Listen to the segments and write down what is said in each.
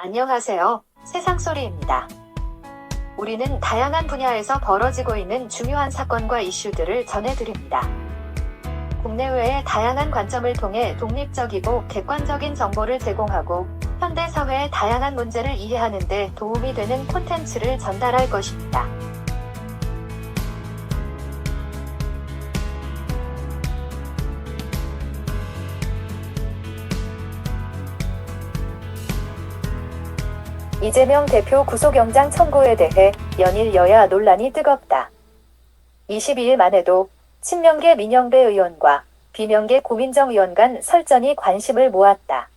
안녕하세요. 세상소리입니다. 우리는 다양한 분야에서 벌어지고 있는 중요한 사건과 이슈들을 전해드립니다. 국내외의 다양한 관점을 통해 독립적이고 객관적인 정보를 제공하고 현대 사회의 다양한 문제를 이해하는 데 도움이 되는 콘텐츠를 전달할 것입니다. 이재명 대표 구속영장 청구에 대해 연일 여야 논란이 뜨겁다. 22일만 해도 친명계 민영배 의원과 비명계 고민정 의원 간 설전이 관심을 모았다.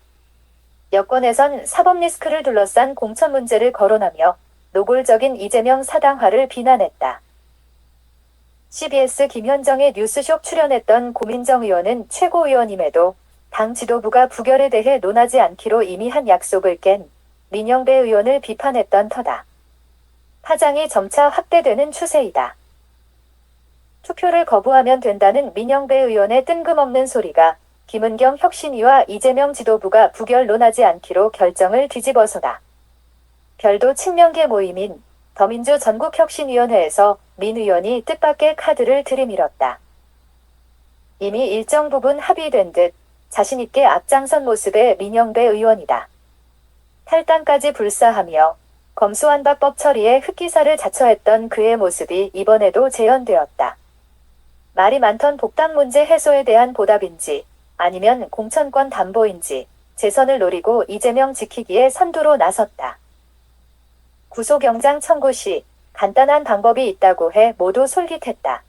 여권에선 사법 리스크를 둘러싼 공천 문제를 거론하며 노골적인 이재명 사당화를 비난했다. CBS 김현정의 뉴스쇼 출연했던 고민정 의원은 최고위원임에도 당 지도부가 부결에 대해 논하지 않기로 이미 한 약속을 깬 민영배 의원을 비판했던 터다. 파장이 점차 확대되는 추세이다. 투표를 거부하면 된다는 민영배 의원의 뜬금없는 소리가 김은경 혁신위와 이재명 지도부가 부결 논하지 않기로 결정을 뒤집어서다. 별도 친명계 모임인 더민주 전국혁신위원회에서 민 의원이 뜻밖의 카드를 들이밀었다. 이미 일정 부분 합의된 듯 자신있게 앞장선 모습의 민영배 의원이다. 탈당까지 불사하며 검수완박법 처리에 흑기사를 자처했던 그의 모습이 이번에도 재현되었다. 말이 많던 복당 문제 해소에 대한 보답인지 아니면 공천권 담보인지 재선을 노리고 이재명 지키기에 선두로 나섰다. 구속영장 청구 시 간단한 방법이 있다고 해 모두 솔깃했다.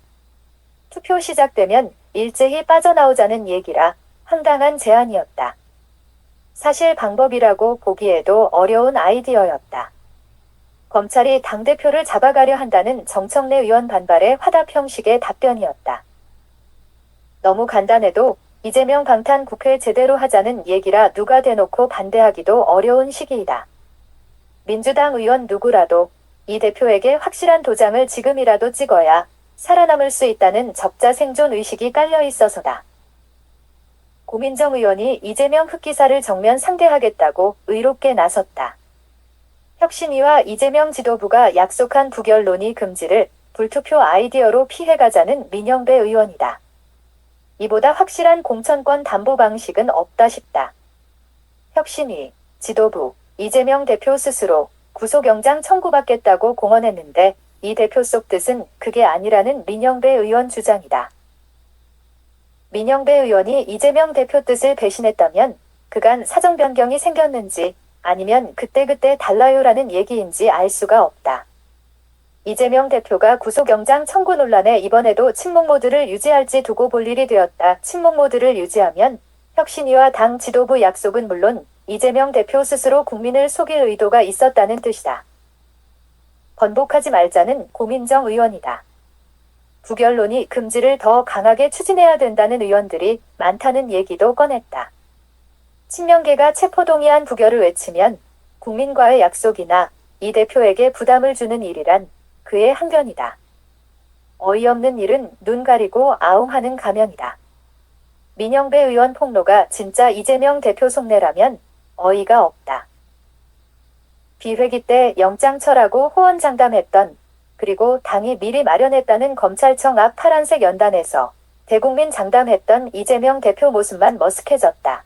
투표 시작되면 일제히 빠져나오자는 얘기라 황당한 제안이었다. 사실 방법이라고 보기에도 어려운 아이디어였다. 검찰이 당대표를 잡아가려 한다는 정청래 의원 반발의 화답 형식의 답변이었다. 너무 간단해도 이재명 방탄 국회 제대로 하자는 얘기라 누가 대놓고 반대하기도 어려운 시기이다. 민주당 의원 누구라도 이 대표에게 확실한 도장을 지금이라도 찍어야 살아남을 수 있다는 적자 생존 의식이 깔려 있어서다. 고민정 의원이 이재명 흑기사를 정면 상대하겠다고 의롭게 나섰다. 혁신위와 이재명 지도부가 약속한 부결 논의 금지를 불투표 아이디어로 피해가자는 민영배 의원이다. 이보다 확실한 공천권 담보 방식은 없다 싶다. 혁신위, 지도부, 이재명 대표 스스로 구속영장 청구받겠다고 공언했는데 이 대표 속 뜻은 그게 아니라는 민영배 의원 주장이다. 민영배 의원이 이재명 대표 뜻을 배신했다면 그간 사정 변경이 생겼는지 아니면 그때그때 달라요라는 얘기인지 알 수가 없다. 이재명 대표가 구속영장 청구 논란에 이번에도 침묵 모드를 유지할지 두고 볼 일이 되었다. 침묵 모드를 유지하면 혁신위와 당 지도부 약속은 물론 이재명 대표 스스로 국민을 속일 의도가 있었다는 뜻이다. 번복하지 말자는 고민정 의원이다. 부결론이 금지를 더 강하게 추진해야 된다는 의원들이 많다는 얘기도 꺼냈다. 친명계가 체포동의안 부결을 외치면 국민과의 약속이나 이 대표에게 부담을 주는 일이란 그의 항변이다. 어이없는 일은 눈 가리고 아웅하는 가면이다. 민영배 의원 폭로가 진짜 이재명 대표 속내라면 어이가 없다. 비회기 때 영장 철하고 호언장담했던 그리고 당이 미리 마련했다는 검찰청 앞 파란색 연단에서 대국민 장담했던 이재명 대표 모습만 머쓱해졌다.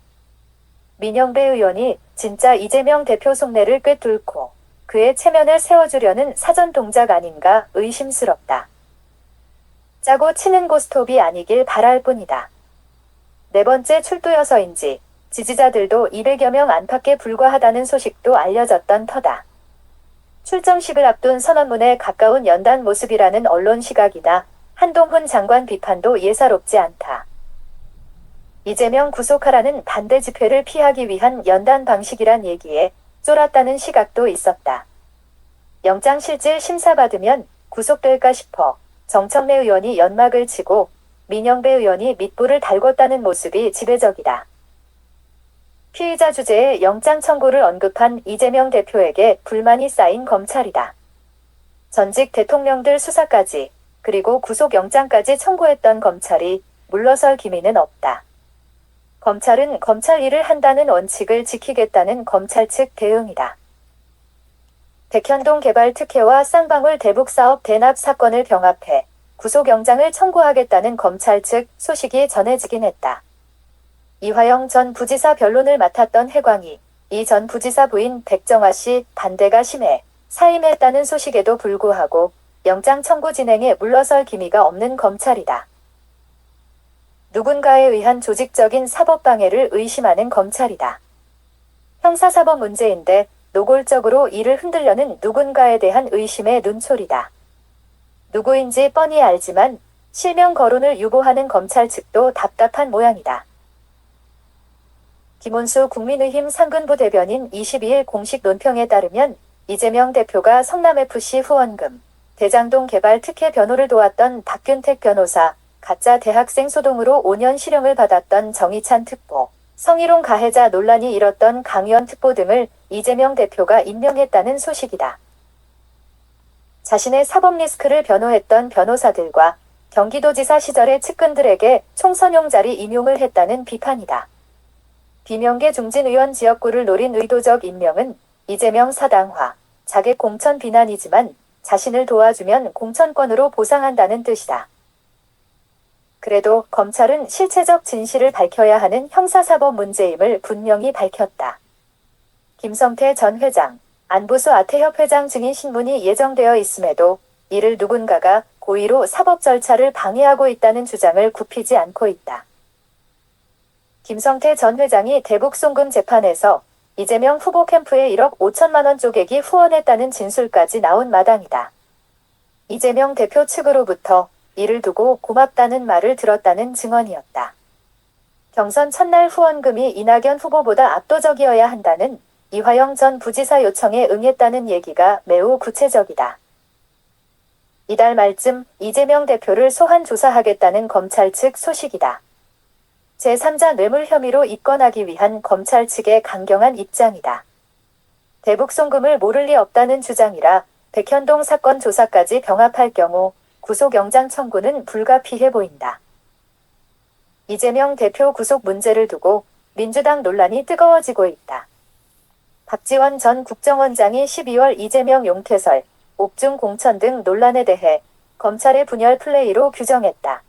민영배 의원이 진짜 이재명 대표 속내를 꿰뚫고 그의 체면을 세워주려는 사전 동작 아닌가 의심스럽다. 짜고 치는 고스톱이 아니길 바랄 뿐이다. 네 번째 출두여서인지 지지자들도 200여 명 안팎에 불과하다는 소식도 알려졌던 터다. 출정식을 앞둔 선언문에 가까운 연단 모습이라는 언론 시각이나 한동훈 장관 비판도 예사롭지 않다. 이재명 구속하라는 반대 집회를 피하기 위한 연단 방식이란 얘기에 쫄았다는 시각도 있었다. 영장 실질 심사받으면 구속될까 싶어 정청래 의원이 연막을 치고 민영배 의원이 밑불을 달궜다는 모습이 지배적이다. 피의자 주제에 영장 청구를 언급한 이재명 대표에게 불만이 쌓인 검찰이다. 전직 대통령들 수사까지 그리고 구속영장까지 청구했던 검찰이 물러설 기미는 없다. 검찰은 검찰 일을 한다는 원칙을 지키겠다는 검찰 측 대응이다. 백현동 개발 특혜와 쌍방울 대북 사업 대납 사건을 병합해 구속영장을 청구하겠다는 검찰 측 소식이 전해지긴 했다. 이화영 전 부지사 변론을 맡았던 해광이 이 전 부지사 부인 백정화 씨 반대가 심해 사임했다는 소식에도 불구하고 영장 청구 진행에 물러설 기미가 없는 검찰이다. 누군가에 의한 조직적인 사법방해를 의심하는 검찰이다. 형사사법 문제인데 노골적으로 이를 흔들려는 누군가에 대한 의심의 눈초리다. 누구인지 뻔히 알지만 실명 거론을 유보하는 검찰 측도 답답한 모양이다. 김원수 국민의힘 상근부 대변인 22일 공식 논평에 따르면 이재명 대표가 성남FC 후원금, 대장동 개발 특혜 변호를 도왔던 박균택 변호사, 가짜 대학생 소동으로 5년 실형을 받았던 정의찬 특보, 성희롱 가해자 논란이 일었던 강의원 특보 등을 이재명 대표가 임명했다는 소식이다. 자신의 사법 리스크를 변호했던 변호사들과 경기도지사 시절의 측근들에게 총선용 자리 임용을 했다는 비판이다. 비명계 중진 의원 지역구를 노린 의도적 임명은 이재명 사당화, 자객 공천 비난이지만 자신을 도와주면 공천권으로 보상한다는 뜻이다. 그래도 검찰은 실체적 진실을 밝혀야 하는 형사사법 문제임을 분명히 밝혔다. 김성태 전 회장, 안보수 아태협 회장 증인 신문이 예정되어 있음에도 이를 누군가가 고의로 사법 절차를 방해하고 있다는 주장을 굽히지 않고 있다. 김성태 전 회장이 대북 송금 재판에서 이재명 후보 캠프에 1억 5천만 원 쪼개기 후원했다는 진술까지 나온 마당이다. 이재명 대표 측으로부터 이를 두고 고맙다는 말을 들었다는 증언이었다. 경선 첫날 후원금이 이낙연 후보보다 압도적이어야 한다는 이화영 전 부지사 요청에 응했다는 얘기가 매우 구체적이다. 이달 말쯤 이재명 대표를 소환 조사하겠다는 검찰 측 소식이다. 제3자 뇌물 혐의로 입건하기 위한 검찰 측의 강경한 입장이다. 대북 송금을 모를 리 없다는 주장이라 백현동 사건 조사까지 병합할 경우 구속영장 청구는 불가피해 보인다. 이재명 대표 구속 문제를 두고 민주당 논란이 뜨거워지고 있다. 박지원 전 국정원장이 12월 이재명 용퇴설, 옥중 공천 등 논란에 대해 검찰의 분열 플레이로 규정했다.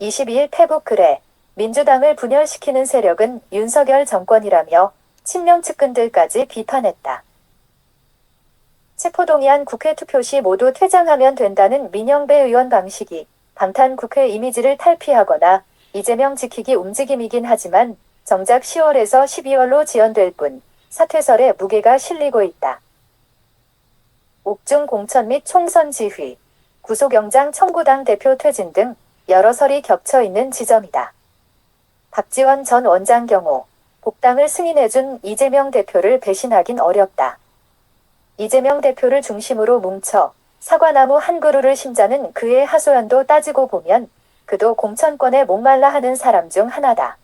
22일 페북 글에 민주당을 분열시키는 세력은 윤석열 정권이라며 친명 측근들까지 비판했다. 체포동의안 국회 투표 시 모두 퇴장하면 된다는 민영배 의원 방식이 방탄 국회 이미지를 탈피하거나 이재명 지키기 움직임이긴 하지만 정작 10월에서 12월로 지연될 뿐 사퇴설에 무게가 실리고 있다. 옥중 공천 및 총선 지휘, 구속영장 청구당 대표 퇴진 등 여러 설이 겹쳐 있는 지점이다. 박지원 전 원장 경우 복당을 승인해준 이재명 대표를 배신하긴 어렵다. 이재명 대표를 중심으로 뭉쳐 사과나무 한 그루를 심자는 그의 하소연도 따지고 보면 그도 공천권에 목말라 하는 사람 중 하나다.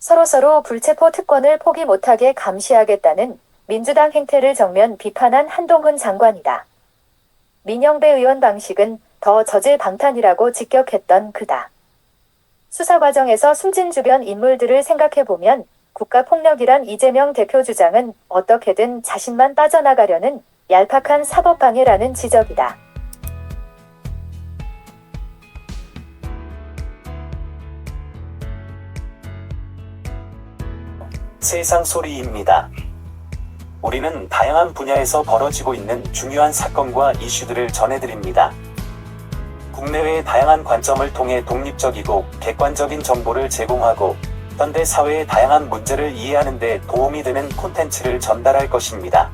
서로서로 불체포 특권을 포기 못하게 감시하겠다는 민주당 행태를 정면 비판한 한동훈 장관이다. 민영배 의원 방식은 더 저질 방탄이라고 직격했던 그다. 수사 과정에서 숨진 주변 인물들을 생각해보면 국가폭력이란 이재명 대표 주장은 어떻게든 자신만 빠져나가려는 얄팍한 사법방해라는 지적이다. 세상 소리입니다. 우리는 다양한 분야에서 벌어지고 있는 중요한 사건과 이슈들을 전해드립니다. 국내외의 다양한 관점을 통해 독립적이고 객관적인 정보를 제공하고 현대 사회의 다양한 문제를 이해하는 데 도움이 되는 콘텐츠를 전달할 것입니다.